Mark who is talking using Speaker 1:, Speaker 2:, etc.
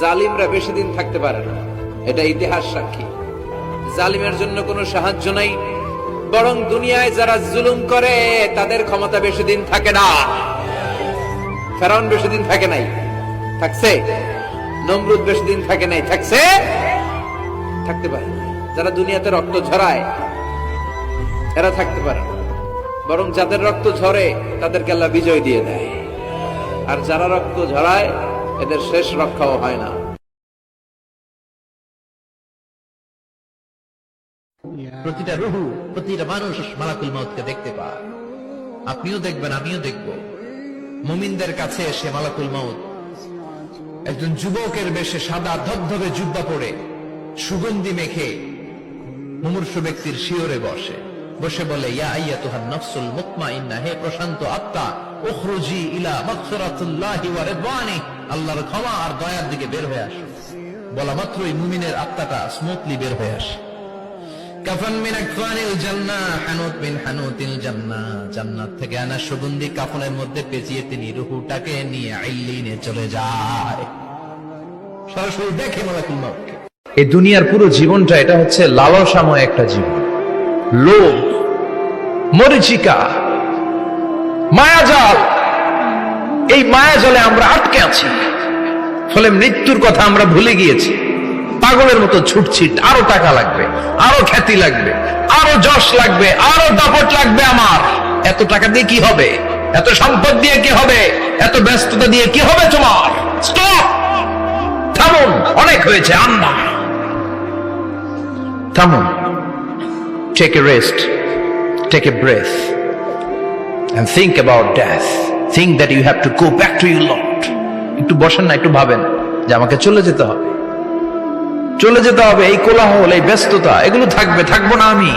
Speaker 1: জালিমরা বেশি দিন থাকতে পারে না। এটা ইতিহাস সাক্ষী। জালিমের জন্য কোনো সাহায্য নাই, বরং দুনিয়ায় যারা জুলুম করে, তাদের ক্ষমতা বেশি দিন থাকে না। ফেরাউন বেশি দিন থাকে নাই, থাকছে। নমরুদ বেশি দিন থাকে নাই, থাকছে। থাকতে পারে যারা দুনিয়াতে রক্ত ঝরায়, এরা থাকতে পারে বরং যাদের রক্ত ঝরে, তাদেরকে আল্লাহ বিজয় দিয়ে দেয়। আর যারা রক্ত ঝরায় এদের শেষ রক্ষাও হয় না।
Speaker 2: প্রতিটা রুহু, প্রতিটা মানুষ মালাকুল মাউতকে দেখতে পায়। আপনিও দেখবেন, আমিও দেখব। মুমিনদের কাছে এসে মালাকুল মাউত একজন যুবকের বেশে সাদা ধবধবে জুব্বা পরে সুগন্ধি মেখে মুমূর্ষু ব্যক্তির শিওরে বসে। বসে বলে, ইয়া আইয়াতুহান নফসুল মুতমাইন্না, হে প্রশান্ত আত্মা, উখরুজি ইলা মাগফিরাতুল্লাহি ওয়া রিদওয়ানি আল্লাহর ক্ষমা আর দয়ার দিকে বের হয়ে আসো। বলা মাত্রই মুমিনের আত্মাটা স্মুথলি বের হয়ে আসে। সরাসরি দেখে
Speaker 3: এই দুনিয়ার পুরো জীবনটা এটা হচ্ছে লালসাময় একটা জীবন। লোভ, মরিচিকা, মায়াজাল। এই মায়াজালে আমরা আছি। ফলে মৃত্যুর কথা আমরা ভুলে গিয়েছি। পাগলের মতো ছুটছি, আরও টাকা লাগবে, আরও খ্যাতি লাগবে, আরও যশ লাগবে, আরও দাপট লাগবে আমার। এত টাকা দিয়ে কি হবে? এত সম্পদ দিয়ে কি হবে? এত ব্যস্ততা দিয়ে কি হবে তোমার? থামুন, অনেক হয়েছে আম্মা থামুন। Take a rest take a breath and think about death. Think that you have to go back to your lord. একটু বসেন না, একটু ভাবেন যে আমাকে চলে যেতে হবে। চলে যেতে হবে এই কোলাহল, এই ব্যস্ততা, এগুলো থাকবে, থাকব না আমি।